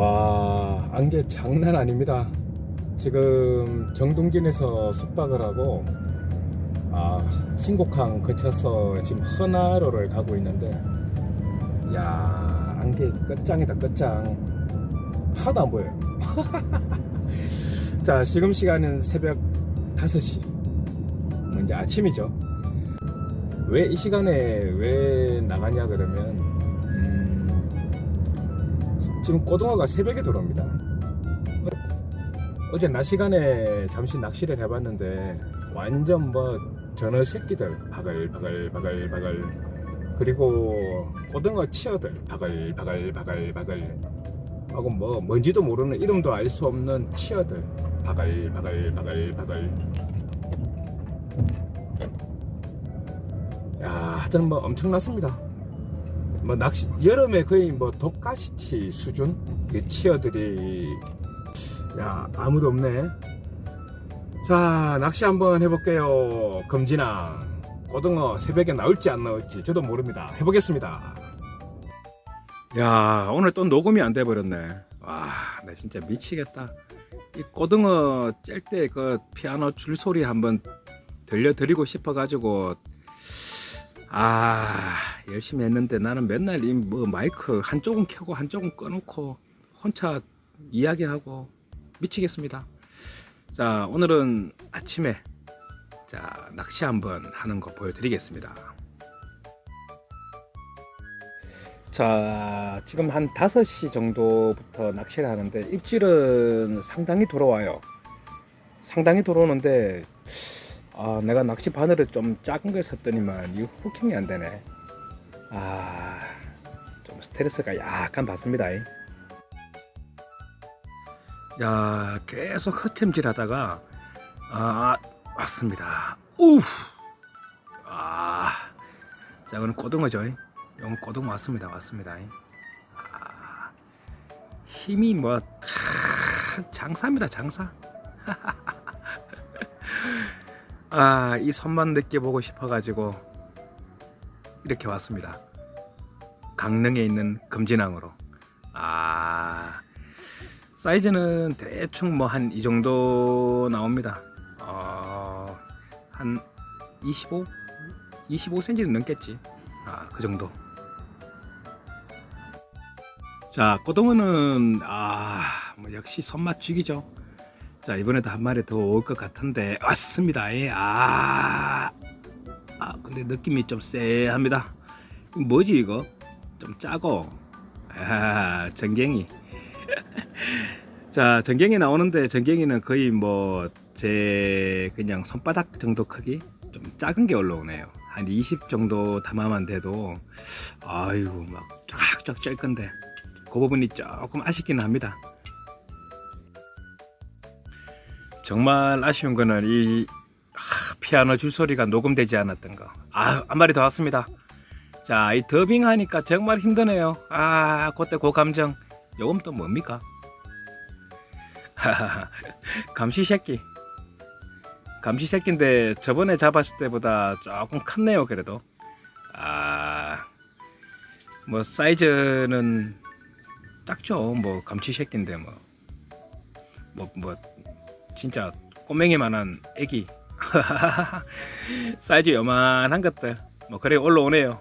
와 안개 장난 아닙니다. 지금 정동진에서 숙박을 하고 아 신곡항 거쳐서 지금 헌화로를 가고 있는데 야 안개 끝장이다 끝장 하나도 안 보여요. 자 지금 시간은 새벽 5시 뭐 이제 아침이죠. 왜 이 시간에 왜 나가냐 그러면 음, 지금 고등어가 새벽에 들어옵니다. 어, 어제 낮 시간에 잠시 낚시를 해봤는데 완전 뭐 전어 새끼들 바글바글 바글 바글 그리고 고등어 치어들 바글 바글 바글 바글 하고 뭐 뭔지도 모르는 이름도 알 수 없는 치어들 바글 바글 바글 바글 야 하여튼 뭐 엄청났습니다 뭐 낚시 여름에 거의 뭐 독가시치 수준? 그 치어들이 야 아무도 없네. 자 낚시 한번 해볼게요. 금진아 고등어 새벽에 나올지 안 나올지 저도 모릅니다. 해보겠습니다. 야 오늘 또 녹음이 안 돼 버렸네. 와나 진짜 미치겠다. 이 고등어 짤 때 그 피아노 줄소리 한번 들려드리고 싶어 가지고 아 열심히 했는데 나는 맨날 이 뭐 마이크 한쪽은 켜고 한쪽은 꺼놓고 혼자 이야기하고 미치겠습니다. 자 오늘은 아침에 자 낚시 한번 하는 거 보여드리겠습니다. 자 지금 한 5시 정도부터 낚시를 하는데 입질은 상당히 돌아와요. 상당히 들어오는데 아 내가 낚시 바늘을 좀 작은 걸 썼더니만 이 후킹이 안 되네. 아 좀 스트레스가 약간 받습니다. 야 계속 헛챔질 하다가 아 왔습니다. 우. 아자 오늘 고등어죠. 이건 고등어 왔습니다. 왔습니다. 아, 힘이 뭐 하, 장사입니다. 장사. 아, 이 손만 느껴보고 싶어가지고 이렇게 왔습니다. 강릉에 있는 금진항으로. 아, 사이즈는 대충 뭐 한 이 정도 나옵니다. 어, 한 25, 25cm는 넘겠지. 아, 그 정도. 자, 고등어는 아, 뭐 역시 손맛 죽이죠. 자 이번에도 한 마리 더 올 것 같은데 왔습니다. 예. 아, 아 근데 느낌이 좀 쎄합니다. 뭐지 이거? 좀 짜고. 아, 전갱이. 자 전갱이 나오는데 전갱이는 거의 뭐 제 그냥 손바닥 정도 크기 좀 작은 게 올라오네요. 한 20 정도 담아만 돼도 아이고 막 쫙쫙 짤 건데 그 부분이 조금 아쉽기는 합니다. 정말 아쉬운 거는 이 하, 피아노 줄소리가 녹음되지 않았던 거. 아, 한 마리 더 왔습니다. 자, 이 더빙 하니까 정말 힘드네요. 아, 그때 그 감정. 요금 또 뭡니까? 감시 새끼. 감시 새끼인데 저번에 잡았을 때보다 조금 컸네요, 그래도. 아, 뭐 사이즈는 작죠. 뭐 감시 새끼인데 뭐. 뭐, 뭐, 진짜 꼬맹이만한 애기. 사이즈 요만한 것들. 뭐 그래 올라오네요.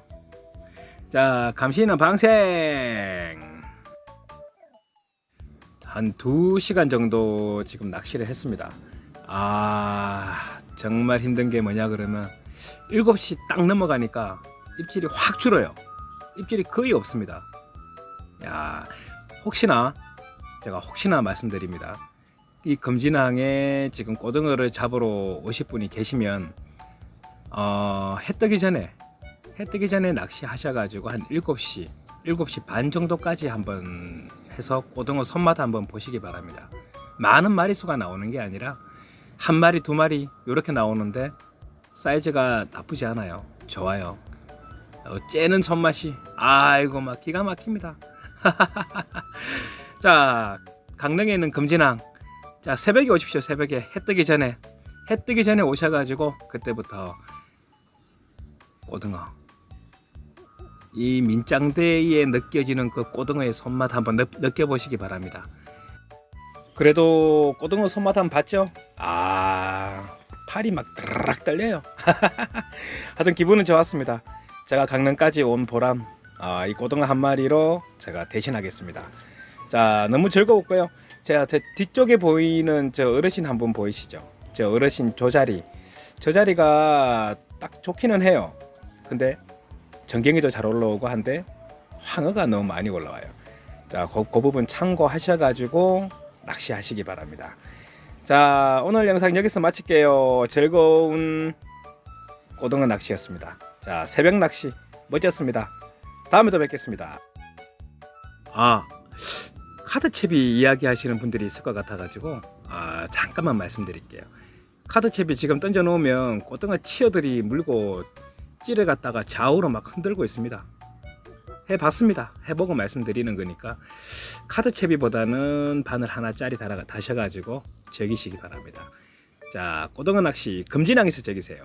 자 감시는 방생! 한 2시간 정도 지금 낚시를 했습니다. 아 정말 힘든 게 뭐냐 그러면 7시 딱 넘어가니까 입질이 확 줄어요. 입질이 거의 없습니다. 야 혹시나 제가 혹시나 말씀드립니다 이 금진항에 지금 고등어를 잡으러 오실 분이 계시면 어, 해 뜨기 전에 해 뜨기 전에 낚시하셔가지고 한 7시 7시 반 정도까지 한번 해서 고등어 손맛 한번 보시기 바랍니다. 많은 마리수가 나오는 게 아니라 한 마리 두 마리 이렇게 나오는데 사이즈가 나쁘지 않아요. 좋아요. 어, 째는 손맛이 아이고 막 기가 막힙니다. 자 강릉에 있는 금진항 자 새벽에 오십시오 새벽에 해 뜨기 전에 해 뜨기 전에 오셔가지고 그때부터 고등어 이 민짱대에 느껴지는 그 고등어의 손맛 한번 느, 느껴보시기 바랍니다. 그래도 고등어 손맛 한번 봤죠? 아 팔이 막 드르륵 떨려요. 하여튼 기분은 좋았습니다. 제가 강릉까지 온 보람 아, 이 고등어 한 마리로 제가 대신하겠습니다. 자 너무 즐거웠고요. 제가 제 뒤쪽에 보이는 저 어르신 한 분 보이시죠? 저 어르신 저 자리 저 자리가 딱 좋기는 해요. 근데 전갱이도 잘 올라오고 한데 황어가 너무 많이 올라와요. 자, 그, 그 부분 참고하셔가지고 낚시하시기 바랍니다. 자, 오늘 영상 여기서 마칠게요. 즐거운 고등어 낚시였습니다. 자, 새벽 낚시 멋졌습니다. 다음에 또 뵙겠습니다. 아, 카드채비 이야기하시는 분들이 있을 것 같아가지고 아, 잠깐만 말씀드릴게요. 카드채비 지금 던져놓으면 고등어 치어들이 물고 찌를 갖다가 좌우로 막 흔들고 있습니다. 해봤습니다. 해보고 말씀드리는 거니까 카드채비보다는 바늘 하나짜리 달아 다셔가지고 즐기시기 바랍니다. 자, 고등어 낚시 금진항에서 즐기세요.